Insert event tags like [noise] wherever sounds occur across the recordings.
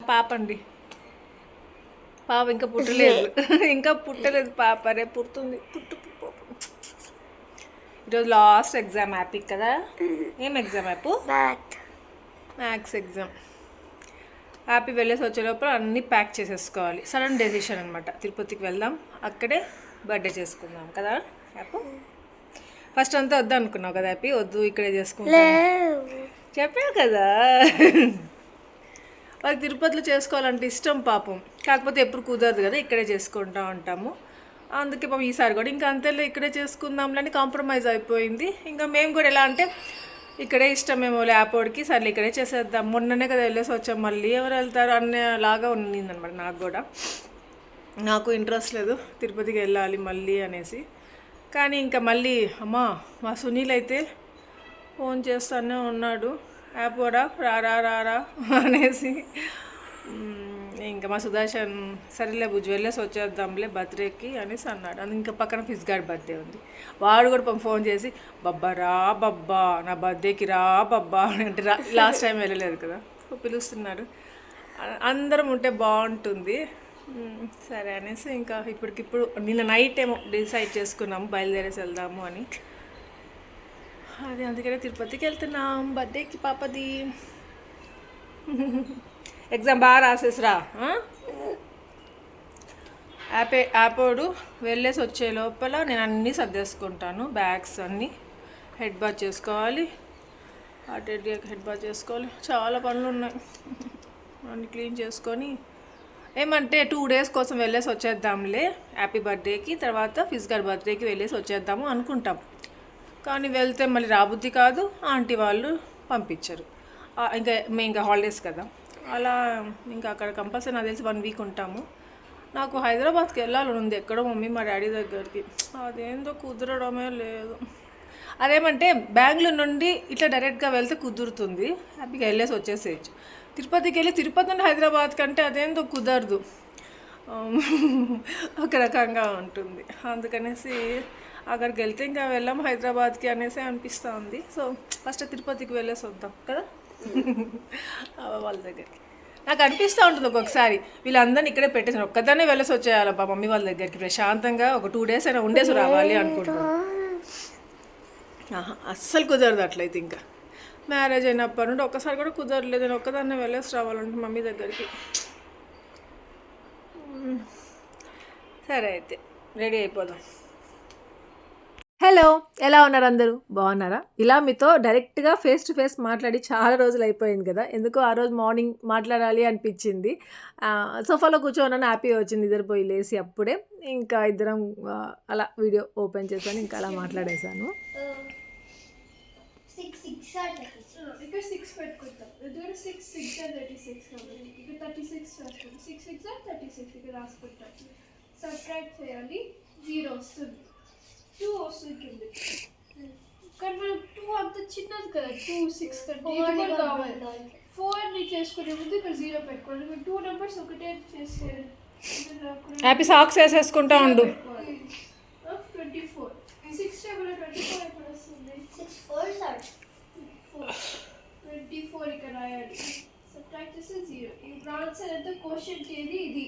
పాప అండి పాప ఇంకా పుట్టలేదు. [laughs] ఇంకా పుట్టలేదు పాప రేపు పుడుతుంది. పుట్టు. ఈరోజు లాస్ట్ ఎగ్జామ్ హ్యాపీ కదా? ఏం exam app? Math maths exam. Happy వెళ్ళేసి వచ్చే లోపల అన్నీ ప్యాక్ చేసేసుకోవాలి. సడన్ డెసిషన్ అనమాట తిరుపతికి వెళ్దాం అక్కడే బర్త్డే చేసుకుందాం కదా యాప్? ఫస్ట్ అంతా వద్దు అనుకున్నావు కదా హ్యాపీ వద్దు ఇక్కడే చేసుకుంటాం లేవు. చెప్పావు కదా. వాళ్ళకి తిరుపతిలో చేసుకోవాలంటే ఇష్టం పాపం. కాకపోతే ఎప్పుడు కుదరదు కదా ఇక్కడే చేసుకుంటా ఉంటాము. అందుకే పాపం ఈసారి కూడా ఇంకా అంతేలే ఇక్కడే చేసుకుందాంలని కాంప్రమైజ్ అయిపోయింది. ఇంకా మేము కూడా ఎలా అంటే ఇక్కడే ఇష్టమేమో లేపోడికి సర్లే ఇక్కడే చేసేద్దాం. మొన్ననే కదా వెళ్ళేసి వచ్చాం మళ్ళీ ఎవరు వెళ్తారు అనే లాగా ఉన్నిందనమాట నాకు కూడా. నాకు ఇంట్రెస్ట్ లేదు తిరుపతికి వెళ్ళాలి మళ్ళీ అనేసి. కానీ ఇంకా మళ్ళీ అమ్మా మా సునీల్ అయితే ఫోన్ చేస్తానే ఉన్నాడు. యాప్ కూడా రా రా రా రా అనేసి. ఇంకా మా సుదర్శన్ సరేలే భుజ్ వెళ్ళేసి వచ్చేద్దాంలే బర్త్డేకి అనేసి అన్నాడు. అది ఇంకా పక్కన ఫిజ్ గార్డ్ బర్త్డే ఉంది. వాడు కూడా పంపి ఫోన్ చేసి బబ్బా రా బబ్బా నా బర్త్డేకి రా బబ్బా అని అంటే రా లాస్ట్ టైం వెళ్ళలేదు కదా. సో పిలుస్తున్నారు. అందరం ఉంటే బాగుంటుంది. సరే అనేసి ఇంకా ఇప్పటికిప్పుడు నిన్న నైట్ ఏమో డిసైడ్ చేసుకున్నాము బయలుదేరేసి వెళ్దాము అని. అది అందుకనే తిరుపతికి వెళ్తున్నాం. బర్త్డేకి పాపది. ఎగ్జామ్ బాగా రాసేసిరా? యాపే యాపోడు వెళ్ళేసి వచ్చే లోపల నేను అన్నీ సర్దేసుకుంటాను బ్యాగ్స్ అన్నీ హెడ్ బాత్ చేసుకోవాలి. అటు ఇటు హెడ్ బాత్ చేసుకోవాలి. చాలా పనులు ఉన్నాయి. అన్ని క్లీన్ చేసుకొని ఏమంటే టూ డేస్ కోసం వెళ్ళేసి వచ్చేద్దాంలే. హ్యాపీ బర్త్డేకి తర్వాత ఫిజికల్ బర్త్డేకి వెళ్ళేసి వచ్చేద్దాము అనుకుంటాం. కానీ వెళ్తే మళ్ళీ రాబుద్ది కాదు. ఆంటీ వాళ్ళు పంపించరు. ఇంకా మేము ఇంకా హాలిడేస్ కదా. అలా ఇంకా అక్కడ కంపల్సరీ నాకు తెలిసి వన్ వీక్ ఉంటాము. నాకు హైదరాబాద్కి వెళ్ళాలని ఉంది. ఎక్కడో మమ్మీ మా డాడీ దగ్గరికి. అదేందో కుదరడమే లేదు. అదేమంటే బెంగళూరు నుండి ఇట్లా డైరెక్ట్గా వెళ్తే కుదురుతుంది. హ్యాపీగా వెళ్ళేసి వచ్చేసేయచ్చు. తిరుపతికి వెళ్ళి తిరుపతి నుండి హైదరాబాద్ కంటే అదేందో కుదరదు. ఒక రకంగా ఉంటుంది. అందుకనేసి అక్కడికి వెళ్తే ఇంకా వెళ్ళాం హైదరాబాద్కి అనేసి అనిపిస్తూ ఉంది సో ఫస్ట్ తిరుపతికి వెళ్ళేసి వద్దాం కదా? [laughs] వాళ్ళ దగ్గరికి. నాకు అనిపిస్తూ ఉంటుంది ఒక్కొక్కసారి. వీళ్ళందరినీ ఇక్కడే పెట్టేసాను ఒక్కదాన్నే వెళ్ళేసి వచ్చేయాలబ్బా మమ్మీ వాళ్ళ దగ్గరికి. ప్రశాంతంగా ఒక టూ డేస్ అయినా ఉండేసి రావాలి అనుకుంటున్నాను. ఆహా, అస్సలు కుదరదు అట్లయితే ఇంకా. మ్యారేజ్ అయినప్పటి నుండి ఒక్కసారి కూడా కుదరలేదు. నేను ఒక్కదాన్నే వెళ్ళేసి రావాలంటే మమ్మీ దగ్గరికి. మ్మ్. సరే అయితే రెడీ అయిపోదాం. హలో ఎలా ఉన్నారు అందరూ? బాగున్నారా? ఇలా మీతో డైరెక్ట్గా ఫేస్ టు ఫేస్ మాట్లాడి చాలా రోజులు అయిపోయింది కదా. ఎందుకో ఆ రోజు మార్నింగ్ మాట్లాడాలి అనిపించింది. సోఫాలో కూర్చోనని హ్యాపీ వచ్చింది. నిద్రపోయి లేసి అప్పుడే ఇంకా ఇద్దరం అలా వీడియో ఓపెన్ చేశాను. ఇంకా అలా మాట్లాడేశాను. సబ్స్క్రైబ్ చేయాలి జీరో వస్తుంది. టూ వస్తుంది కింద కానీ మనం టూ అంత చిన్నది కదా టూ సిక్స్ కంటే ఇది కూడా కావాలి ఫోర్ని చేసుకునే ముందు ఇక్కడ జీరో పెట్టుకోవాలి మీరు టూ నెంబర్స్ ఒకటే చేసే హ్యాపీ సాక్స్ వేసేసుకుంటా ఉండు twenty four six table twenty four ఎప్పుడు వస్తుంది six four sir twenty four ఇక్కడ రాయాలి సబ్ట్రాక్ట్ చేస్తే జీరో ఇప్పుడు ఆన్సర్ ఎంత క్వశ్చన్ ఏది ఇది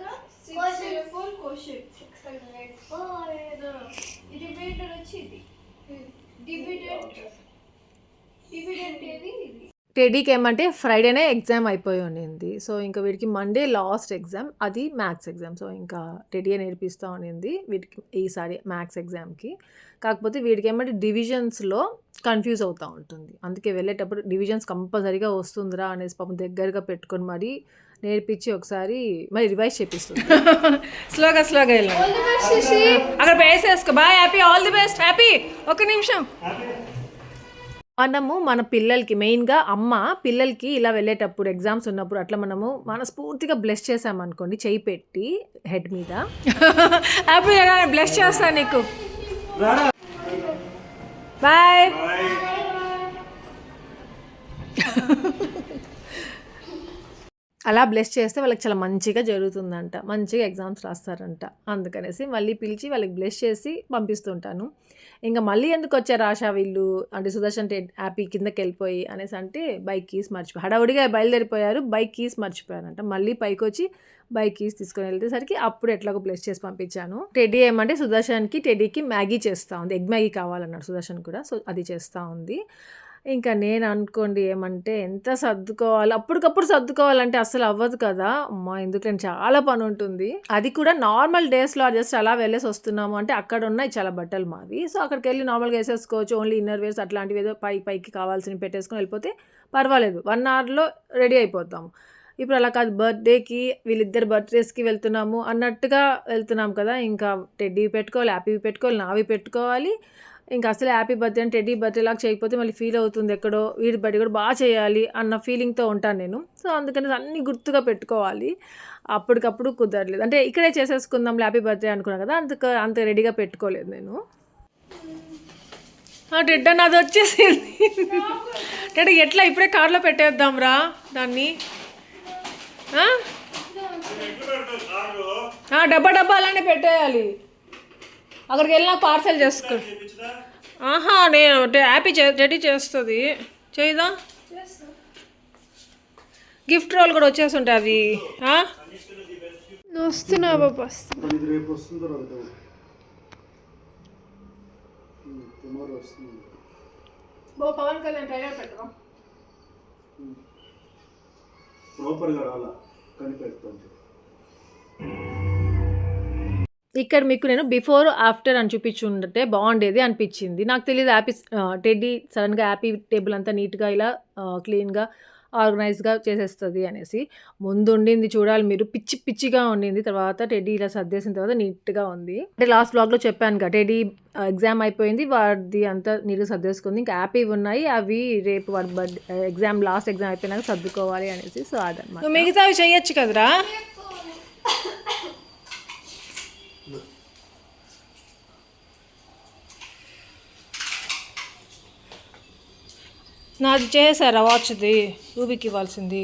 four six zero four question six hundred four ఇది రిమైండర్ వచ్చి ఇది. డివిడెంట్ డివిడెంట్ ఏది? ఇది. టెడీకి ఏమంటే ఫ్రైడేనే ఎగ్జామ్ అయిపోయి ఉండింది. సో ఇంకా వీడికి మండే లాస్ట్ ఎగ్జామ్ అది మ్యాథ్స్ ఎగ్జామ్ సో ఇంకా టెడీయే నేర్పిస్తూ ఉండింది వీడికి ఈసారి మ్యాథ్స్ ఎగ్జామ్కి కాకపోతే వీడికి ఏమంటే డివిజన్స్లో కన్ఫ్యూజ్ అవుతూ ఉంటుంది. అందుకే వెళ్ళేటప్పుడు డివిజన్స్ కంపల్సరీగా వస్తుందిరా అనేసి పాపం దగ్గరగా పెట్టుకొని మరి నేర్పించి ఒకసారి మరి రివైజ్ చేపిస్తుంది. [laughs] స్లోగా స్లోగా వెళ్ళండి. అక్కడ వేసేసుకో. Bye Happy all the best Happy. ఒక నిమిషం. మనము మన పిల్లలకి మెయిన్గా అమ్మ పిల్లలకి ఇలా వెళ్ళేటప్పుడు ఎగ్జామ్స్ ఉన్నప్పుడు అట్లా మనము మనస్ఫూర్తిగా బ్లెస్ చేసామనుకోండి చేయి పెట్టి హెడ్ మీద. [laughs] హ్యాపీ బ్లెస్ చేస్తాను నీకు? బాయ్. అలా బ్లెస్ చేస్తే వాళ్ళకి చాలా మంచిగా జరుగుతుందంట. మంచిగా ఎగ్జామ్స్ రాస్తారంట. అందుకనేసి మళ్ళీ పిలిచి వాళ్ళకి బ్లెస్ చేసి పంపిస్తుంటాను. ఇంకా మళ్ళీ ఎందుకు వచ్చారు ఆశా వీళ్ళు? అంటే సుదర్శన్ టె హ్యాపీ కిందకి వెళ్ళిపోయి అనేసి అంటే బైక్ కీస్ మర్చిపోయి హడావుడిగా బయలుదేరిపోయారు బైక్ కీస్ మర్చిపోయారంట. మళ్ళీ పైకి వచ్చి బైక్ కీస్ తీసుకొని వెళ్ళేసరికి అప్పుడు ఎట్లాగో ప్లేస్ చేసి పంపించాను. టెడ్డీ ఏమంటే సుదర్శన్కి టెడ్డీకి మ్యాగీ చేస్తూ ఉంది. ఎగ్ మ్యాగీ కావాలన్నాడు సుదర్శన్ కూడా. సో అది చేస్తూ ఉంది. ఇంకా నేను అనుకోండి ఏమంటే ఎంత సర్దుకోవాలి? అప్పటికప్పుడు సర్దుకోవాలంటే అసలు అవ్వదు కదా? అమ్మా ఎందుకంటే చాలా పని ఉంటుంది. అది కూడా నార్మల్ డేస్లో జస్ట్ అలా వెళ్ళేసి వస్తున్నాము అంటే అక్కడ ఉన్నాయి చాలా బట్టలు మావి. సో అక్కడికి వెళ్ళి నార్మల్గా వేసేసుకోవచ్చు. ఓన్లీ ఇన్నర్ వేర్స్ అట్లాంటివి ఏదో పై పైకి కావాల్సినవి పెట్టేసుకొని వెళ్ళిపోతే పర్వాలేదు. వన్ అవర్లో రెడీ అయిపోతాము. ఇప్పుడు అలా కాదు బర్త్డేకి వీళ్ళిద్దరు బర్త్డేస్కి వెళ్తున్నాము అన్నట్టుగా వెళ్తున్నాం కదా? ఇంకా టెడ్డీ పెట్టుకోవాలి హ్యాపీ పెట్టుకోవాలి నావి పెట్టుకోవాలి. ఇంకా అసలు హ్యాపీ బర్త్డే టెడ్డీ బర్త్డే లాగా చేయకపోతే మళ్ళీ ఫీల్ అవుతుంది ఎక్కడో వీడి బర్త్డే కూడా బాగా చేయాలి అన్న ఫీలింగ్తో ఉంటాను నేను. సో అందుకని అన్ని గుర్తుగా పెట్టుకోవాలి. అప్పటికప్పుడు కుదరలేదు. అంటే ఇక్కడే చేసేసుకుందాం హ్యాపీ బర్త్డే అనుకున్నాను కదా అందుకు అంత రెడీగా పెట్టుకోలేదు నేను. డెడ్ నాది వచ్చేసింది. డాడీ ఎట్లా? ఇప్పుడే కార్లో పెట్టేద్దాం రా దాన్ని. డబ్బా డబ్బా అలానే పెట్టేయాలి. అక్కడికి వెళ్ళినా పార్సల్ చేసుకో ఆహా నేను హ్యాపీ రెడీ చేస్తుంది. చేయదా? గిఫ్ట్ రోల్ కూడా వచ్చేసి ఉంటాయి అవి. ఆ? నువ్వు వస్తున్నావు బాబా? వస్తున్నా. ఇది రేపు వస్తుందో రాదో టుమారో వస్తుంది. బో పవన్ కళ్యాణ్ ట్రైలర్ పెట్టరా ప్రాపర్గా రాలా? కనిపెడుతుంది ఇక్కడ మీకు నేను బిఫోర్ ఆఫ్టర్ అని చూపించి ఉంటే బాగుండేది అనిపించింది. నాకు తెలియదు యాపీ టెడ్డీ సడన్గా హ్యాపీ టేబుల్ అంతా నీట్గా ఇలా క్లీన్గా ఆర్గనైజ్గా చేసేస్తుంది అనేసి. ముందు ఉండింది చూడాలి మీరు. పిచ్చి పిచ్చిగా ఉండింది. తర్వాత టెడ్డీ ఇలా సర్దేసిన తర్వాత నీట్గా ఉంది. అంటే లాస్ట్ బ్లాగ్లో చెప్పాను కదా టెడ్డీ ఎగ్జామ్ అయిపోయింది. వాడిది అంతా నీట్గా సర్దేసుకుంది. ఇంకా హ్యాపీ ఉన్నాయి. అవి రేపు వాడి బర్త్డే ఎగ్జామ్ లాస్ట్ ఎగ్జామ్ అయిపోయినాక సర్దుకోవాలి అనేసి. సో అదనమాట మిగతావి చేయొచ్చు కదరా? నాది చేశారా వాచ్ది? రూబీకి ఇవ్వాల్సింది.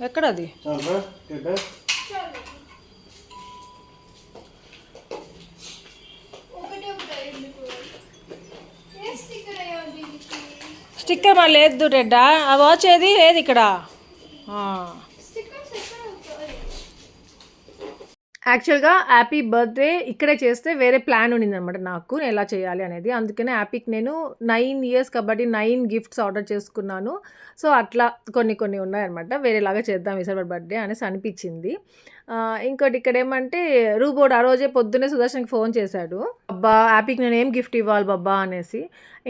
ఎక్కడది? చాలా కదా ఒకటే ఒకటి ఎందుకు ఏ స్టిక్కర్ అయ్యావు దీనికి? స్టిక్కర్ మా లేదు రెడ్డా ఆ వాచ్ ఏది? లేదు ఇక్కడ ఆ. స్టిక్కర్స్ ఎక్కడ అవుతాయి యాక్చువల్గా హ్యాపీ బర్త్డే ఇక్కడే చేస్తే వేరే ప్లాన్ ఉండింది అనమాట నాకు నేను ఎలా చేయాలి అనేది. అందుకనే హ్యాపీకి నేను నైన్ ఇయర్స్ కాబట్టి నైన్ గిఫ్ట్స్ ఆర్డర్ చేసుకున్నాను. సో అట్లా కొన్ని కొన్ని ఉన్నాయన్నమాట. వేరేలాగా చేద్దాం ఈసారి బర్త్డే అనేసి అనిపించింది. ఇంకోటి ఇక్కడ ఏమంటే రూబోడ్ ఆ రోజే పొద్దున్నే సుదర్శన్కి ఫోన్ చేశాడు. అబ్బా హ్యాపీకి నేను ఏం గిఫ్ట్ ఇవ్వాలి బాబా అనేసి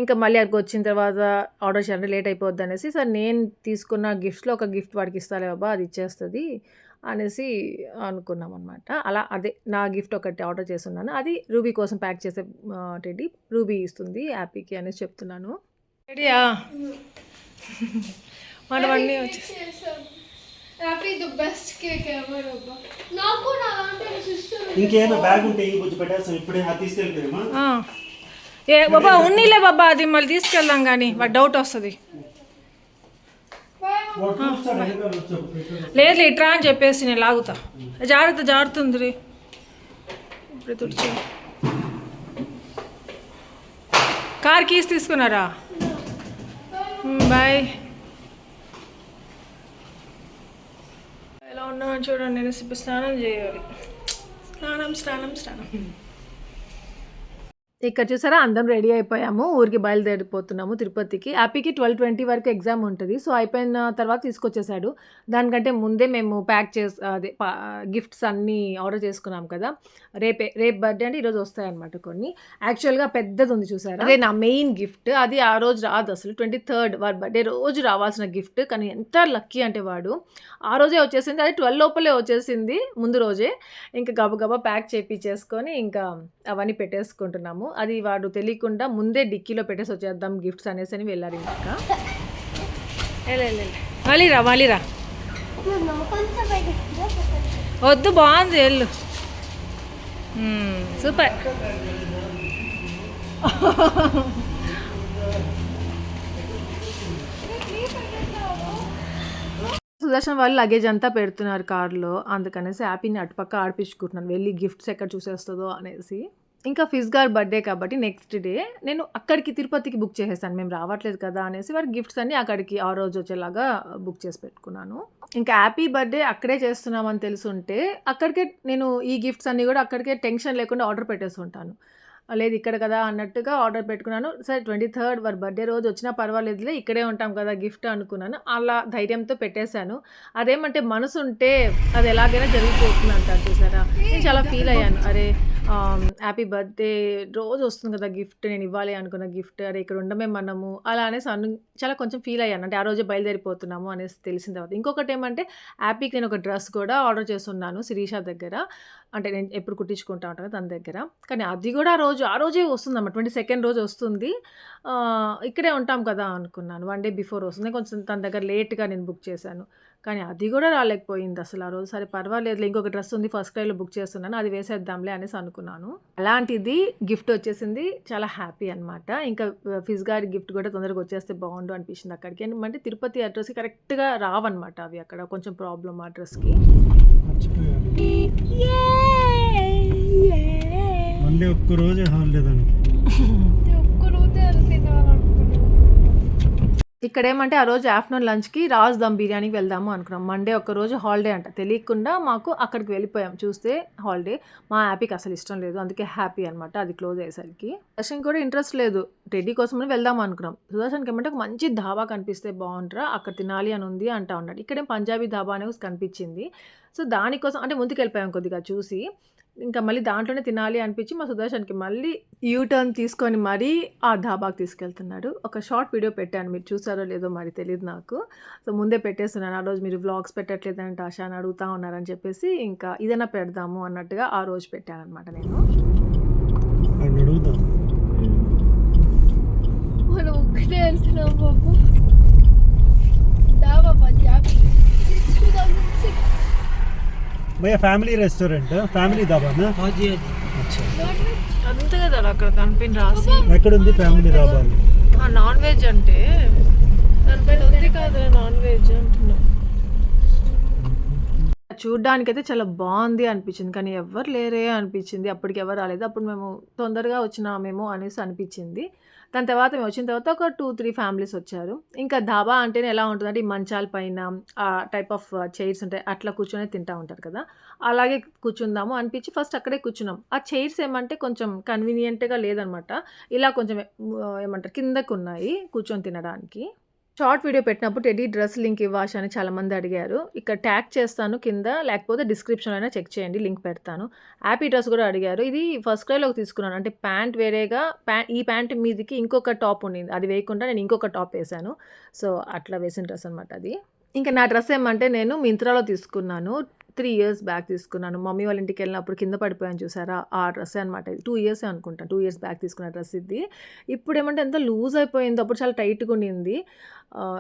ఇంకా మళ్ళీ అక్కడికి వచ్చిన తర్వాత ఆర్డర్ చేయాలంటే లేట్ అయిపోద్ది అనేసి సార్ నేను తీసుకున్న గిఫ్ట్స్లో ఒక గిఫ్ట్ వాడికి ఇస్తాలే బాబా అది ఇచ్చేస్తుంది అనేసి అనుకున్నాం అనమాట అలా అదే నా గిఫ్ట్ ఒకటి ఆర్డర్ చేస్తున్నాను. అది రూబీ కోసం ప్యాక్ చేసే టెడ్డీ రూబీ ఇస్తుంది హ్యాపీకి అనేసి చెప్తున్నాను. రెడీయా? మనవన్నీ వచ్చి Happy the best cake ever అబ్బా. నాకు నా అంటే సిస్టర్ ఇంకేమైనా బ్యాగ్ ఉంటే ఈ బుజ్జి పెట్టేస్తాం ఇప్పుడే అది తీసుకెళ్ళిపోయామా. ఏ బాబా ఉన్నీలే బాబా అది మళ్ళీ తీసుకెళ్దాం కానీ వాడు డౌట్ వస్తుంది. లేదు ఇట్రా అని చెప్పేసి నేను లాగుతా. జాగ్రత్త జారుతుంది రే ఇప్పుడు తుడిచి. కార్ కీస్ తీసుకున్నారా? బాయ్ ఎలా ఉన్నామో చూడండి నేను ఇప్పుడు స్నానం చేయాలి. స్నానం స్నానం స్నానం. ఇక్కడ చూసారా? అందరం రెడీ అయిపోయాము. ఊరికి బయలుదేరిపోతున్నాము తిరుపతికి. హ్యాపీకి ట్వెల్వ్ ట్వంటీ వరకు ఎగ్జామ్ ఉంటుంది. సో అయిపోయిన తర్వాత తీసుకొచ్చేసాడు. దానికంటే ముందే మేము ప్యాక్ చేసి అదే గిఫ్ట్స్ అన్నీ ఆర్డర్ చేసుకున్నాం కదా. రేపే రేపు బర్త్డే అంటే ఈరోజు వస్తాయన్నమాట కొన్ని. యాక్చువల్గా పెద్దది ఉంది చూసారా? అదే నా మెయిన్ గిఫ్ట్. అది ఆ రోజు రాదు అసలు. ట్వంటీ థర్డ్ వాడి బర్త్డే రోజు రావాల్సిన గిఫ్ట్. కానీ ఎంత లక్కీ అంటే వాడు. ఆ రోజే వచ్చేసింది. అది ట్వెల్వ్ లోపలే వచ్చేసింది ముందు రోజే. ఇంకా గబగబా ప్యాక్ చేపించేసుకొని ఇంకా అవన్నీ పెట్టేసుకుంటున్నాము. అది వాడు తెలియకుండా ముందే డిక్కీలో పెట్టేసి వచ్చేద్దాం గిఫ్ట్స్ అనేసి అని వెళ్ళారు ఇంకా. మళ్ళీ రా మళ్ళీ రా కొంచెం బయట వద్దు బాగుంది వెళ్ళు. సూపర్. సుదర్శన్ వాళ్ళు లగేజ్ అంతా పెడుతున్నారు కార్లో అందుకనేసి హ్యాపీని అటుపక్క ఆడిపించుకుంటున్నాను. వెళ్ళి గిఫ్ట్స్ ఎక్కడ చూసేస్తుందో అనేసి. ఇంకా ఫిజ్ గారి బర్త్డే కాబట్టి నెక్స్ట్ డే నేను అక్కడికి తిరుపతికి బుక్ చేసేసాను. మేము రావట్లేదు కదా అనేసి వారి గిఫ్ట్స్ అన్ని అక్కడికి ఆ రోజు వచ్చేలాగా బుక్ చేసి పెట్టుకున్నాను. ఇంకా హ్యాపీ బర్త్డే అక్కడే చేస్తున్నామని తెలుసుంటే అక్కడికే నేను ఈ గిఫ్ట్స్ అన్నీ కూడా అక్కడికే టెన్షన్ లేకుండా ఆర్డర్ పెట్టేసి ఉంటాను. లేదు ఇక్కడ కదా అన్నట్టుగా ఆర్డర్ పెట్టుకున్నాను. సరే ట్వంటీ థర్డ్ వారి బర్త్డే రోజు వచ్చినా పర్వాలేదులే ఇక్కడే ఉంటాం కదా గిఫ్ట్ అనుకున్నాను. అలా ధైర్యంతో పెట్టేశాను. అదేమంటే మనసు ఉంటే అది ఎలాగైనా జరిగిపోతుంది అంటారు చూసారా? నేను చాలా ఫీల్ అయ్యాను. అరే హ్యాపీ బర్త్డే రోజు వస్తుంది కదా గిఫ్ట్ నేను ఇవ్వాలి అనుకున్న గిఫ్ట్ అరే ఇక్కడ ఉండమే మనము అలా అనేసి అను చాలా కొంచెం ఫీల్ అయ్యాను. అంటే ఆ రోజే బయలుదేరిపోతున్నాము అనేసి తెలిసిన తర్వాత. ఇంకొకటి ఏమంటే హ్యాపీకి నేను ఒక డ్రెస్ కూడా ఆర్డర్ చేస్తున్నాను శిరీష దగ్గర. అంటే నేను ఎప్పుడు కుట్టించుకుంటా ఉంటాను తన దగ్గర. కానీ అది కూడా ఆ రోజు ఆ రోజే వస్తుంది అన్నమాట ట్వంటీ సెకండ్ రోజు వస్తుంది. ఇక్కడే ఉంటాం కదా అనుకున్నాను. వన్ డే బిఫోర్ వస్తుంది. కొంచెం తన దగ్గర లేట్గా నేను బుక్ చేశాను. కానీ అది కూడా రాలేకపోయింది అసలు ఆ రోజు. సరే పర్వాలేదు ఇంకొక డ్రెస్ ఉంది ఫస్ట్ క్రైలో బుక్ చేస్తున్నాను అది వేసేద్దాంలే అనేసి అనుకున్నాను. అలాంటిది గిఫ్ట్ వచ్చేసింది చాలా హ్యాపీ అనమాట ఇంకా ఫిజ్ గారి గిఫ్ట్ కూడా తొందరగా వచ్చేస్తే బాగుండు అనిపించింది అక్కడికి. ఎందుకంటే తిరుపతి అడ్రస్కి కరెక్ట్గా రావన్నమాట అవి అక్కడ కొంచెం ప్రాబ్లం అడ్రస్కి మర్చిపోయాను. మళ్ళీ ఒక్క రోజే హాలిడే దానికి. [laughs] ఒక్క రోజే అది తినాలనుకున్నాను ఇక్కడ ఏమంటే ఆ రోజు ఆఫ్టర్నూన్ లంచ్కి రాజ్ దమ్ బిర్యానీకి వెళ్దాము అనుకున్నాం. మండే ఒక రోజు హాలిడే అంట. తెలియకుండా మాకు అక్కడికి వెళ్ళిపోయాం. చూస్తే హాలిడే. మా హ్యాపీకి అసలు ఇష్టం లేదు. అందుకే హ్యాపీ అనమాట అది క్లోజ్ అయ్యేసరికి. దర్శన్ కూడా ఇంట్రెస్ట్ లేదు. టెడ్డీ కోసమని వెళ్దాం అనుకున్నాం. సుదర్శన్కి ఏమంటే ఒక మంచి ధాబా కనిపిస్తే బాగుంటారా అక్కడ తినాలి అని ఉంది అంటా ఉన్నాడు. ఇక్కడేం పంజాబీ ధాబా అనేది కనిపించింది. సో దానికోసం అంటే ముందుకు వెళ్ళిపోయాం కొద్దిగా చూసి. ఇంకా మళ్ళీ దాంట్లోనే తినాలి అనిపించి మా సుదర్శన్కి మళ్ళీ యూ టర్న్ తీసుకొని మరీ ఆ ధాబాకి తీసుకెళ్తున్నాడు. ఒక షార్ట్ వీడియో పెట్టాను. మీరు చూసారో లేదో మరి తెలియదు నాకు. సో ముందే పెట్టేస్తున్నాను. ఆ రోజు మీరు వ్లాగ్స్ పెట్టట్లేదంటే ఆశ అని అడుగుతా ఉన్నారని చెప్పేసి ఇంకా ఇదైనా పెడదాము అన్నట్టుగా ఆ రోజు పెట్టాను అనమాట నేను మనం ఒక్కటే వెళ్తున్నాం బాబు. పంజాబ్ భయ్యా ఫ్యామిలీ రెస్టారెంట్ ఫ్యామిలీ దాబానా అంతే కదా అక్కడ కనిపిన రాసి. ఎక్కడుంది ఫ్యామిలీ దాబా? నాన్ వెజ్ అంటే దానిపైన ఉంది కదా నాన్ వెజ్ అంటున్నా. చూడ్డానికైతే చాలా బాగుంది అనిపించింది. కానీ ఎవరు లేరే అనిపించింది. అప్పటికి ఎవరు రాలేదు. అప్పుడు మేము తొందరగా వచ్చినామేమో అనేసి అనిపించింది. దాని తర్వాత మేము వచ్చిన తర్వాత ఒక టూ త్రీ ఫ్యామిలీస్ వచ్చారు. ఇంకా ధాబా అంటేనే ఎలా ఉంటుందంటే ఈ మంచాల పైన ఆ టైప్ ఆఫ్ చైర్స్ ఉంటాయి. అట్లా కూర్చొని తింటా ఉంటారు కదా. అలాగే కూర్చుందాము అనిపించి ఫస్ట్ అక్కడే కూర్చున్నాం. ఆ చైర్స్ ఏమంటే కొంచెం కన్వీనియంట్గా లేదనమాట. ఇలా కొంచెం ఏమంటారు కిందకు ఉన్నాయి కూర్చొని తినడానికి. షార్ట్ వీడియో పెట్టినప్పుడు టెడీ డ్రెస్ లింక్ ఇవ్వాష్ అని చాలామంది అడిగారు. ఇక్కడ ట్యాగ్ చేస్తాను కింద లేకపోతే డిస్క్రిప్షన్లో అయినా చెక్ చేయండి లింక్ పెడతాను. హ్యాపీ డ్రెస్ కూడా అడిగారు. ఇది ఫస్ట్ క్రైలోకి తీసుకున్నాను. అంటే ప్యాంట్ వేరేగా ప్యాంట్ ఈ ప్యాంట్ మీదకి ఇంకొక టాప్ ఉండింది. అది వేయకుండా నేను ఇంకొక టాప్ వేసాను సో అట్లా వేసిన డ్రెస్ అనమాట అది. ఇంకా నా డ్రెస్ ఏమంటే నేను మింత్రాలో తీసుకున్నాను. త్రీ ఇయర్స్ బ్యాక్ తీసుకున్నాను. మమ్మీ వాళ్ళ ఇంటికి వెళ్ళినప్పుడు కింద పడిపోయాను చూసారా? ఆ డ్రెస్ అనమాట ఇది. టూ ఇయర్స్ అనుకుంటాను టూ ఇయర్స్ బ్యాక్ తీసుకున్న డ్రెస్ ఇది. ఇప్పుడు ఏమంటే ఎంత లూజ్ అయిపోయింది అప్పుడు చాలా టైట్గా ఉండింది.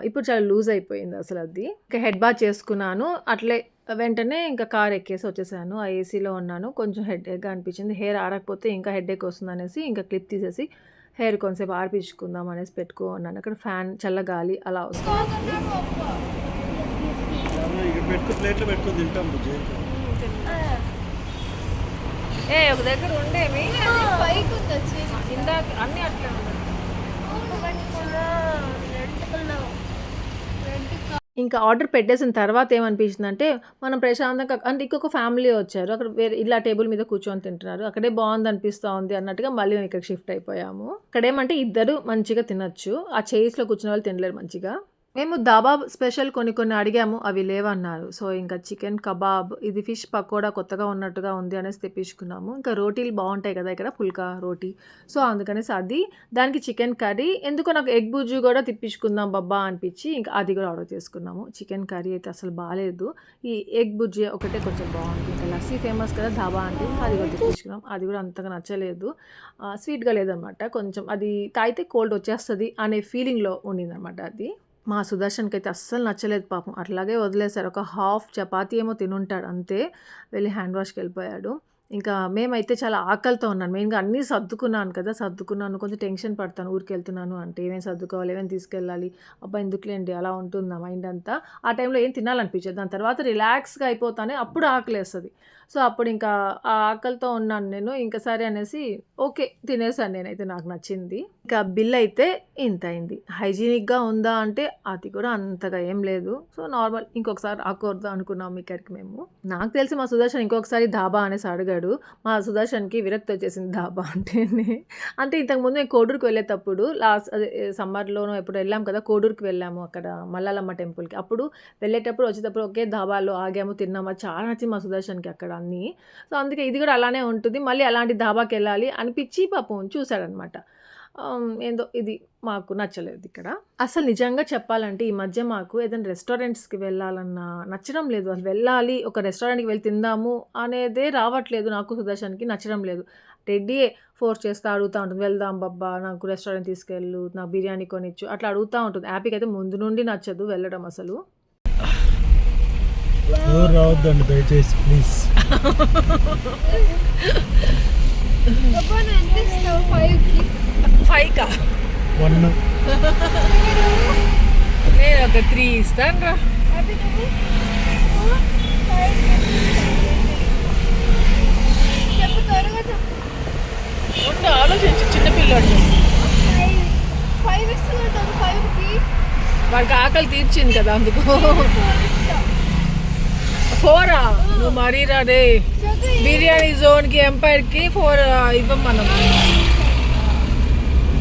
ఇప్పుడు చాలా లూజ్ అయిపోయింది అసలు అది. ఇంకా హెడ్ బాత్ చేసుకున్నాను. అట్లే వెంటనే ఇంకా కార్ ఎక్కేసి వచ్చేసాను. ఆ ఏసీలో ఉన్నాను. కొంచెం హెడ్ ఎక్గా అనిపించింది. హెయిర్ ఆరకపోతే ఇంకా హెడ్ ఎక్ వస్తుంది అనేసి ఇంకా క్లిప్ తీసేసి హెయిర్ కొంచెంసేపు ఆర్పించుకుందాం అనేసి పెట్టుకో అన్నాను అక్కడ ఫ్యాన్ చల్ల గాలి అలా వస్తుంది. పెట్టుకో ప్లేట్లో పెట్టుకొని తింటాం బుజ్జి. ఏ ఒక దగ్గర ఉండేవి పైకి వచ్చి ఇందాక అన్ని అట్లా ఇంకా ఆర్డర్ పెట్టేసిన తర్వాత ఏమనిపించింది అంటే మనం ప్రశాంతంగా అంటే ఇంకొక ఫ్యామిలీ వచ్చారు అక్కడ వేరే ఇలా టేబుల్ మీద కూర్చొని తింటున్నారు అక్కడే బాగుంది అనిపిస్తూ ఉంది అన్నట్టుగా మళ్ళీ మేము ఇక్కడ షిఫ్ట్ అయిపోయాము. ఇక్కడ ఏమంటే ఇద్దరు మంచిగా తినొచ్చు ఆ చైర్స్లో కూర్చున్న వాళ్ళు తినలేరు మంచిగా. మేము దాబా స్పెషల్ కొన్ని కొన్ని అడిగాము అవి లేవన్నారు. సో ఇంకా చికెన్ కబాబ్ ఇది ఫిష్ పకోడా కొత్తగా ఉన్నట్టుగా ఉంది అనేసి తెప్పించుకున్నాము. ఇంకా రోటీలు బాగుంటాయి కదా ఇక్కడ పుల్కా రోటీ. సో అందుకనేసి అది దానికి చికెన్ కర్రీ. ఎందుకో నాకు ఎగ్ బుజ్జు కూడా తిప్పించుకుందాం బబ్బా అనిపించి ఇంకా అది కూడా ఆర్డర్ చేసుకున్నాము. చికెన్ కర్రీ అయితే అసలు బాగాలేదు. ఈ ఎగ్ బుజ్జి ఒకటే కొంచెం బాగుంది. ఇంకా లస్సీ ఫేమస్ కదా ధాబా అంటే అది కూడా తెప్పించుకున్నాం. అది కూడా అంతగా నచ్చలేదు. స్వీట్గా లేదనమాట. కొంచెం అది తాగితే కోల్డ్ వచ్చేస్తుంది అనే ఫీలింగ్లో ఉండిందనమాట అది. మా సుదర్శన్కి అయితే అస్సలు నచ్చలేదు పాపం. అట్లాగే వదిలేశారు. ఒక హాఫ్ చపాతీ ఏమో తినుంటాడు అంతే. వెళ్ళి హ్యాండ్ వాష్కి వెళ్ళిపోయాడు. ఇంకా మేమైతే చాలా ఆకలితో ఉన్నాను మెయిన్గా అన్నీ సర్దుకున్నాను కదా సర్దుకున్నాను. కొంచెం టెన్షన్ పడతాను. ఊరికి వెళ్తున్నాను అంటే ఏమేమి సర్దుకోవాలి ఏమేమి తీసుకెళ్ళాలి? అబ్బా ఎందుకులేండి? అలా ఉంటుంది నా మైండ్ అంతా? ఆ టైంలో ఏం తినాలనిపించదు. దాని తర్వాత రిలాక్స్గా అయిపోతానే అప్పుడు ఆకలి వేస్తుంది సో అప్పుడు ఇంకా ఆ ఆకలితో ఉన్నాను నేను. ఇంకా సరే అనేసి ఓకే తినేసాను నేనైతే నాకు నచ్చింది. ఇంకా బిల్ అయితే ఇంత అయింది. హైజీనిక్గా ఉందా అంటే అది కూడా అంతగా ఏం లేదు. సో నార్మల్ ఇంకొకసారి ఆకూడదు అనుకున్నాం ఇక్కడికి మేము. నాకు తెలిసి మా సుదర్శన్ ఇంకొకసారి ధాబా అనేసి అడిగాడు. మా సుదర్శన్కి విరక్తి వచ్చేసింది ధాబా అంటేనే. అంటే ఇంతకుముందు మేము కోడూరుకు వెళ్ళేటప్పుడు లాస్ట్ అదే సమ్మర్లోనూ ఎప్పుడు వెళ్ళాం కదా కోడూరుకి వెళ్ళాము అక్కడ మల్లాలమ్మ టెంపుల్కి. అప్పుడు వెళ్ళేటప్పుడు వచ్చేటప్పుడు ఒకే ధాబాలో ఆగాము తిన్నాము. చాలా నచ్చింది మా సుదర్శన్కి అక్కడ. అన్నీ. సో అందుకే ఇది కూడా అలానే ఉంటుంది. మళ్ళీ అలాంటి ధాబాకి వెళ్ళాలి అనిపించి పాపం చూశాడనమాట. ఏందో ఇది మాకు నచ్చలేదు ఇక్కడ. అసలు నిజంగా చెప్పాలంటే ఈ మధ్య మాకు ఏదైనా రెస్టారెంట్స్కి వెళ్ళాలన్నా నచ్చడం లేదు. అసలు వెళ్ళాలి ఒక రెస్టారెంట్కి వెళ్ళి తిందాము అనేదే రావట్లేదు నాకు సుదర్శన్కి నచ్చడం లేదు. రెడ్డి ఫోర్స్ చేస్తా అడుగుతూ ఉంటుంది వెళ్దాం బాబ్బా నాకు రెస్టారెంట్ తీసుకెళ్ళు నాకు బిర్యానీ కొనిచ్చు. అట్లా అడుగుతూ ఉంటుంది. హ్యాపీకి అయితే ముందు నుండి నచ్చదు వెళ్ళడం అసలు. రావద్దండి దయచేసి ప్లీజ్. ఫైవ్ కా. వన్ నేను ఒక త్రీ ఇస్తాను రా ఉండు ఆలోచించు చిన్నపిల్లాడు వాడికి ఆకలి తీర్చింది కదా అందుకు. ఫోర్? నువ్వు మరీ రాదే. బిర్యానీ జోన్కి ఎంపైర్కి ఫోర్ ఇవ్వం మనం.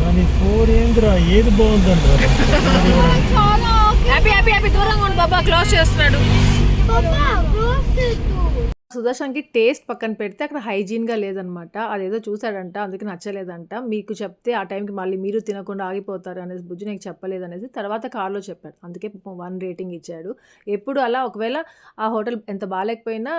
దాని ఫోర్ ఏందిరా? ఏది బాగుందండి. హ్యాపీ హ్యాపీ హ్యాపీ దూరంగా ఉండు బాబా క్లోజ్ చేస్తున్నాడు. సుదర్శన్కి టేస్ట్ పక్కన పెడితే అక్కడ హైజీన్గా లేదనమాట. అదేదో చూశాడంట అందుకే నచ్చలేదంట. మీకు చెప్తే ఆ టైంకి మళ్ళీ మీరు తినకుండా ఆగిపోతారు అనేసి బుజ్జి నీకు చెప్పలేదు అనేసి తర్వాత కార్లో చెప్పాడు. అందుకే వన్ రేటింగ్ ఇచ్చాడు. ఎప్పుడు అలా ఒకవేళ ఆ హోటల్ ఎంత బాగాలేకపోయినా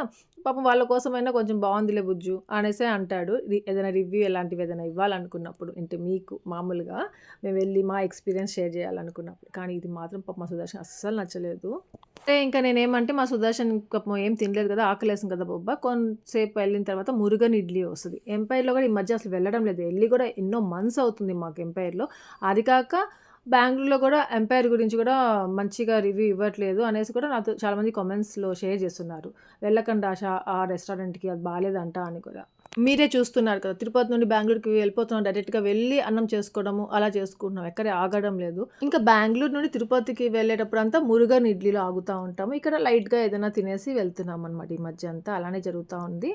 పాపం వాళ్ళ కోసమైనా కొంచెం బాగుందిలే బుజ్జు అనేసే అంటాడు. రి- ఏదైనా రివ్యూ ఎలాంటివి ఏదైనా ఇవ్వాలనుకున్నప్పుడు అంటే మీకు మామూలుగా మేము వెళ్ళి మా ఎక్స్పీరియన్స్ షేర్ చేయాలనుకున్నప్పుడు. కానీ ఇది మాత్రం పాపం మా సుదర్శన్ అస్సలు నచ్చలేదు. అంటే ఇంకా నేనేమంటే మా సుదర్శన్ పాపం ఏం తినలేదు కదా ఆకలేసం కదా బొబ్బ. కొంతసేపు వెళ్ళిన తర్వాత మురుగన్ ఇడ్లీ వస్తుంది. ఎంపైర్లో కూడా ఈ మధ్య అసలు వెళ్ళడం లేదు. వెళ్ళి కూడా ఎన్నో మంత్స్ అవుతుంది మాకు ఎంపైర్లో అది కాక బెంగళూరులో కూడా ఎంపైర్ గురించి కూడా మంచిగా రివ్యూ ఇవ్వట్లేదు అనేసి కూడా నాతో చాలామంది కామెంట్స్లో షేర్ చేస్తున్నారు. వెళ్ళకండి ఆశ ఆ రెస్టారెంట్కి అది బాగాలేదంట అని కూడా. మీరే చూస్తున్నారు కదా తిరుపతి నుండి బెంగళూరుకి వెళ్ళిపోతున్నాం డైరెక్ట్గా వెళ్ళి అన్నం చేసుకోవడము అలా చేసుకుంటున్నాం. ఎక్కడ ఆగడం లేదు. ఇంకా బెంగళూరు నుండి తిరుపతికి వెళ్ళేటప్పుడు అంతా మురుగన్ ఇడ్లీలో ఆగుతూ ఉంటాము. ఇక్కడ లైట్గా ఏదైనా తినేసి వెళ్తున్నాం అనమాట ఈ మధ్య అంతా. అలానే జరుగుతూ ఉంది.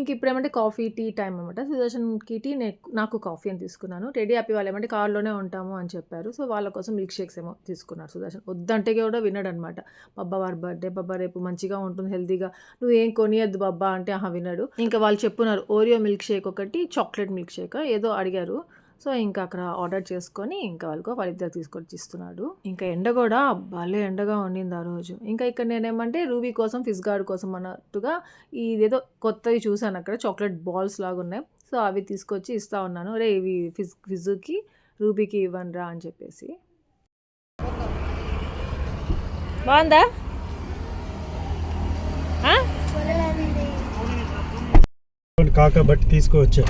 ఇంక ఇప్పుడు ఏమంటే కాఫీ టీ టైం అనమాట సుదర్శన్కి టీ నాకు కాఫీ అని తీసుకున్నాను. రెడీ హ్యాపీ వాళ్ళు ఏమంటే కార్లోనే ఉంటాము అని చెప్పారు. సో వాళ్ళ కోసం మిల్క్ షేక్స్ ఏమో తీసుకున్నారు సుదర్శన్. వద్దంటే కూడా విన్నాడు అనమాట బాబా వారి బర్త్డే బాబా రేపు మంచిగా ఉంటుంది హెల్తీగా. నువ్వు ఏం కొనియద్దు బాబా అంటే ఆహా విన్నాడు ఇంకా వాళ్ళు చెప్పున్నారు ఓరియో మిల్క్ షేక్ ఒకటి చాక్లెట్ మిల్క్ షేక్ ఏదో అడిగారు. సో ఇంకా అక్కడ ఆర్డర్ చేసుకొని ఇంకా వాళ్ళకు వాళ్ళిద్దరు తీసుకొచ్చి ఇస్తున్నాడు. ఇంకా ఎండ కూడా భలే ఎండగా ఉండింది ఆ రోజు. ఇంకా ఇక్కడ నేనేమంటే రూబీ కోసం ఫిష్ గార్డ్ కోసం అన్నట్టుగా ఇదేదో కొత్తవి చూశాను అక్కడ చాక్లెట్ బాల్స్ లాగా ఉన్నాయి. సో అవి తీసుకొచ్చి ఇస్తా ఉన్నాను. రే ఇవి ఫిజ్ ఫిజుకి రూబీకి ఇవ్వను రా అని చెప్పేసి. బాగుందా? కాక బట్టి తీసుకువచ్చా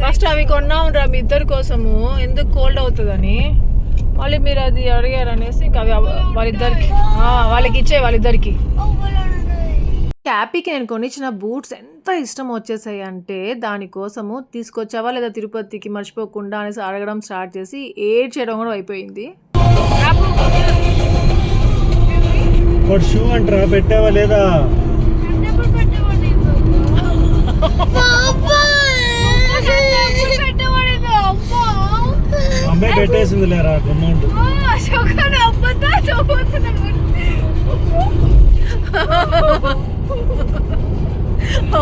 ఫస్ట్ అవి కొన్నాం రా మీ ఇద్దరి కోసము. ఎందుకు కోల్డ్ అవుతుందని? మళ్ళీ మీరు అది అడిగారు అనేసి ఇంకా అవి వాళ్ళిద్దరికి ఆ, వాళ్ళకి ఇచ్చే వాళ్ళిద్దరికి. హ్యాపీకి నేను కొనిచ్చిన బూట్స్ ఎంత ఇష్టం వచ్చేసాయి అంటే దానికోసము తీసుకొచ్చావా లేదా తిరుపతికి మర్చిపోకుండా అనేసి అడగడం స్టార్ట్ చేసి ఏడ్ చేయడం కూడా అయిపోయింది. షూ అంటారా? పెట్టావా లేదా? అమ్మాయి పెట్టేసింది లేరా చదువుతున్నాడు.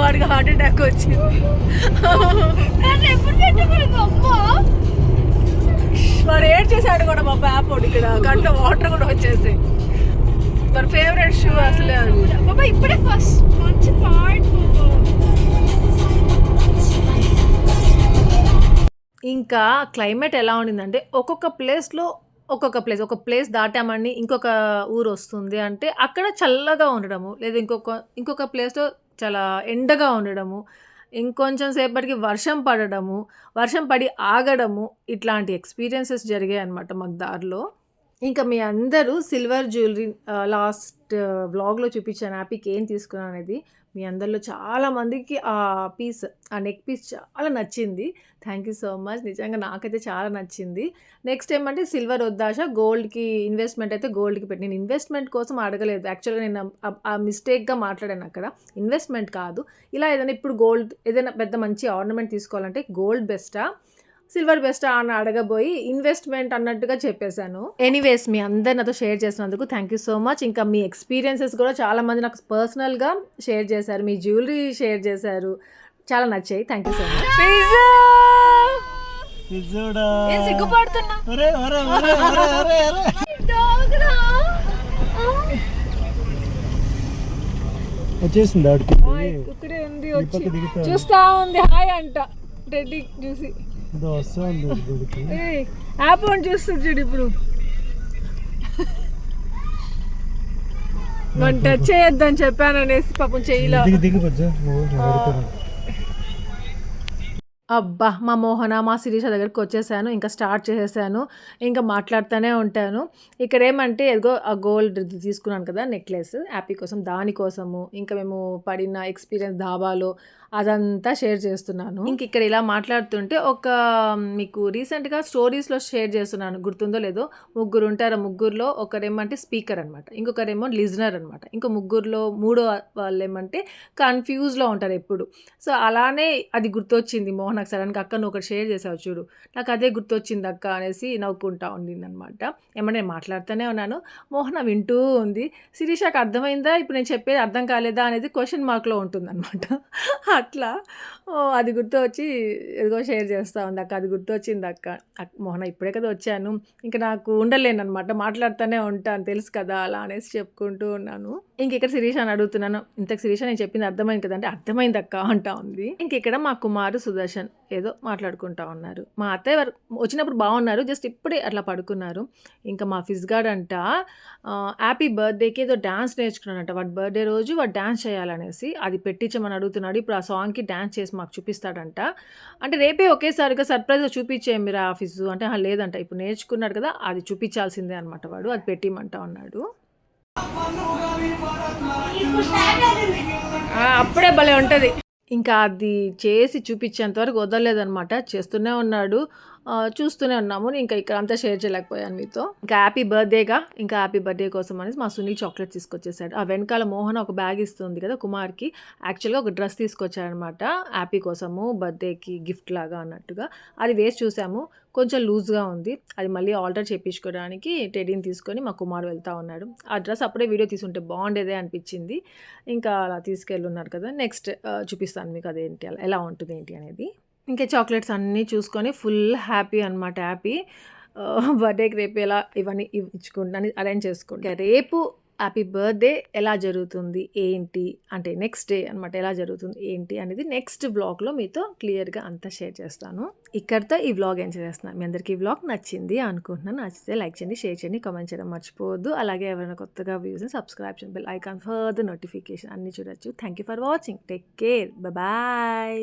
వాడికి హార్ట్ అటాక్ వచ్చింది. వాడు ఏడ్ చేశాడు కూడా మా పాప ఇక్కడ గంట వాటర్ కూడా వచ్చేసాయి. మరి ఫేవరెట్ షూ అసలే అది. బాబా ఇప్పుడే ఫస్ట్ మంచి పార్ట్ ఇంకా క్లైమేట్ ఎలా ఉండిందంటే ఒక్కొక్క ప్లేస్లో ఒక్కొక్క ప్లేస్ ఒక ప్లేస్ దాటామని ఇంకొక ఊరు వస్తుంది అంటే అక్కడ చల్లగా ఉండడము లేదా ఇంకొక ఇంకొక ప్లేస్లో చాలా ఎండగా ఉండడము ఇంకొంచెం సేపటికి వర్షం పడడము వర్షం పడి ఆగడము ఇట్లాంటి ఎక్స్పీరియన్సెస్ జరిగాయి అనమాట మాకు దారిలో. ఇంకా మీ అందరూ సిల్వర్ జ్యువెలరీ లాస్ట్ వ్లాగ్లో చూపించాను హ్యాపీకి ఏం తీసుకున్నాను అనేది మీ అందరిలో చాలా మందికి ఆ పీస్ ఆ నెక్ పీస్ చాలా నచ్చింది. Thank you so much. నిజంగా నాకైతే చాలా నచ్చింది. నెక్స్ట్ ఏమంటే సిల్వర్ వద్దాశ గోల్డ్కి ఇన్వెస్ట్మెంట్ అయితే గోల్డ్కి పెట్టి నేను ఇన్వెస్ట్మెంట్ కోసం అడగలేదు. యాక్చువల్గా నేను ఆ- ఆ మిస్టేక్గా మాట్లాడాను అక్కడ. ఇన్వెస్ట్మెంట్ కాదు. ఇలా ఏదైనా ఇప్పుడు గోల్డ్ ఏదైనా పెద్ద మంచి ఆర్నమెంట్ తీసుకోవాలంటే గోల్డ్ బెస్టా? సిల్వర్ బెస్టా అని అడగబోయి ఇన్వెస్ట్మెంట్ అన్నట్టుగా చెప్పేశాను. ఎనీవేస్ మీ అందరు నాతో షేర్ చేసినందుకు థ్యాంక్ యూ సో మచ్ ఇంకా మీ ఎక్స్పీరియన్సెస్ కూడా చాలా మంది నాకు పర్సనల్గా షేర్ చేశారు మీ జ్యువెలరీ షేర్ చేశారు. చాలా నచ్చాయి. థ్యాంక్ యూ సో మచ్ సిగ్గుపడుతున్నా? వచ్చేసింది ఆడికి. ఇక్కడే ఉంది చూస్తా ఉంది. హాయ్ అంట రెడ్డి చూసి. అని చూస్తుంది చూడు ఇప్పుడు. మనం టచ్ చేయొద్దని చెప్పాను అనేసి పాపం అబ్బా మా మోహన మా శిరీష దగ్గరికి వచ్చేసాను ఇంకా స్టార్ట్ చేసేసాను ఇంకా మాట్లాడుతూనే ఉంటాను. ఇక్కడ ఏమంటే ఎదుగో ఆ గోల్డ్ తీసుకున్నాను కదా నెక్లెస్ యాపీ కోసం దానికోసము ఇంకా మేము పడిన ఎక్స్పీరియన్స్ ధాబాలో అదంతా షేర్ చేస్తున్నాను. ఇంక ఇక్కడ ఇలా మాట్లాడుతుంటే ఒక మీకు రీసెంట్గా స్టోరీస్లో షేర్ చేస్తున్నాను. గుర్తుందో లేదో? ముగ్గురు ఉంటారు ముగ్గురులో ఒకరేమంటే స్పీకర్ అనమాట ఇంకొకరేమో లిజనర్ అనమాట ఇంకో ముగ్గురులో మూడో వాళ్ళు ఏమంటే కన్ఫ్యూజ్లో ఉంటారు ఎప్పుడు. సో అలానే అది గుర్తొచ్చింది మోహన్ నాకు సడన్గా అక్క నువ్వు ఒకటి షేర్ చేసావు చూడు. నాకు అదే గుర్తొచ్చింది అక్క అనేసి నవ్వుకుంటా ఉండింది అనమాట ఏమన్నా నేను మాట్లాడుతూనే ఉన్నాను. మోహన వింటూ ఉంది. శిరీషాకు అర్థమైందా? ఇప్పుడు నేను చెప్పేది అర్థం కాలేదా? అనేది క్వశ్చన్ మార్క్లో ఉంటుందన్నమాట. అట్లా ఓ, అది గుర్తు వచ్చి ఏదో షేర్ చేస్తూ ఉంది అక్క అది గుర్తు వచ్చింది అక్క. మొహన మోహన ఇప్పుడే కదా వచ్చాను. ఇంకా నాకు ఉండలేను అనమాట మాట్లాడుతూనే ఉంటాను తెలుసు కదా అలా అనేసి చెప్పుకుంటూ ఉన్నాను. ఇంక ఇక్కడ శిరీష అని అడుగుతున్నాను ఇంతకు శిరీష నేను చెప్పింది అర్థమైంది కదంటే అర్థమైంది అక్క అంటా ఉంది. ఇంక ఇక్కడ మా కుమారు సుదర్శన్ ఏదో మాట్లాడుకుంటా ఉన్నారు. మా అత్తయ్య వారు వచ్చినప్పుడు బాగున్నారు జస్ట్ ఇప్పుడే అట్లా పడుకున్నారు. ఇంకా మా ఫిజ్ గార్డ్ అంట హ్యాపీ బర్త్డేకి ఏదో డ్యాన్స్ నేర్చుకున్నాడంట. వాడి బర్త్డే రోజు వాడు డ్యాన్స్ చేయాలనేసి అది పెట్టించమని అడుగుతున్నాడు. ఇప్పుడు ఆ సాంగ్కి డ్యాన్స్ చేసి మాకు చూపిస్తాడంట. అంటే రేపే ఒకేసారిగా సర్ప్రైజ్గా చూపించే మీరు ఆఫీసు అంటే లేదంట ఇప్పుడు నేర్చుకున్నాడు కదా అది చూపించాల్సిందే అనమాట వాడు అది పెట్టిమంటా ఉన్నాడు అప్పుడే భలే ఉంటుంది. ఇంకా అది చేసి చూపించేంత వరకు వదలలేదనమాట చేస్తూనే ఉన్నాడు. చూస్తూనే ఉన్నాము. నేను ఇంకా ఇక్కడ అంతా షేర్ చేయలేకపోయాను మీతో. ఇంకా హ్యాపీ బర్త్డేగా ఇంకా హ్యాపీ బర్త్డే కోసం అనేసి మా సునీల్ చాక్లెట్ తీసుకొచ్చేసాడు. ఆ వెనకాల మోహన్ ఒక బ్యాగ్ ఇస్తుంది కదా కుమార్కి. యాక్చువల్గా ఒక డ్రెస్ తీసుకొచ్చాడనమాట హ్యాపీ కోసము బర్త్డేకి గిఫ్ట్ లాగా అన్నట్టుగా. అది వేసి చూసాము. కొంచెం లూజ్గా ఉంది. అది మళ్ళీ ఆల్టర్ చేయించుకోవడానికి టెడీని తీసుకొని మా కుమార్ వెళ్తా ఉన్నాడు. ఆ డ్రెస్ అప్పుడే వీడియో తీసుంటే బాగుండేదే అనిపించింది. ఇంకా అలా తీసుకెళ్ళున్నారు కదా. నెక్స్ట్ చూపిస్తాను మీకు అదేంటి అలా ఎలా ఉంటుంది ఏంటి అనేది. ఇంకా చాక్లెట్స్ అన్నీ చూసుకొని ఫుల్ హ్యాపీ అనమాట హ్యాపీ. బర్త్డేకి రేపు ఎలా ఇవన్నీ ఇచ్చుకుంటాను అరేంజ్ చేసుకుంటా. రేపు హ్యాపీ బర్త్డే ఎలా జరుగుతుంది ఏంటి అంటే నెక్స్ట్ డే అనమాట ఎలా జరుగుతుంది ఏంటి అనేది నెక్స్ట్ వ్లాగ్లో మీతో క్లియర్గా అంతా షేర్ చేస్తాను. ఇక్కడితో ఈ వ్లాగ్ ఎంజాయ్ చేస్తున్నాను మీ అందరికీ ఈ వ్లాగ్ నచ్చింది అనుకుంటున్నాను. నచ్చితే లైక్ చేయండి షేర్ చేయండి కామెంట్ చేయడం మర్చిపోవద్దు. అలాగే ఎవరైనా కొత్తగా వ్యూస్ సబ్స్క్రైబ్ చేయండి బెల్ ఐకాన్ ఫర్దర్ నోటిఫికేషన్ అన్ని చూడొచ్చు. Thank you for watching. Take care. Bye.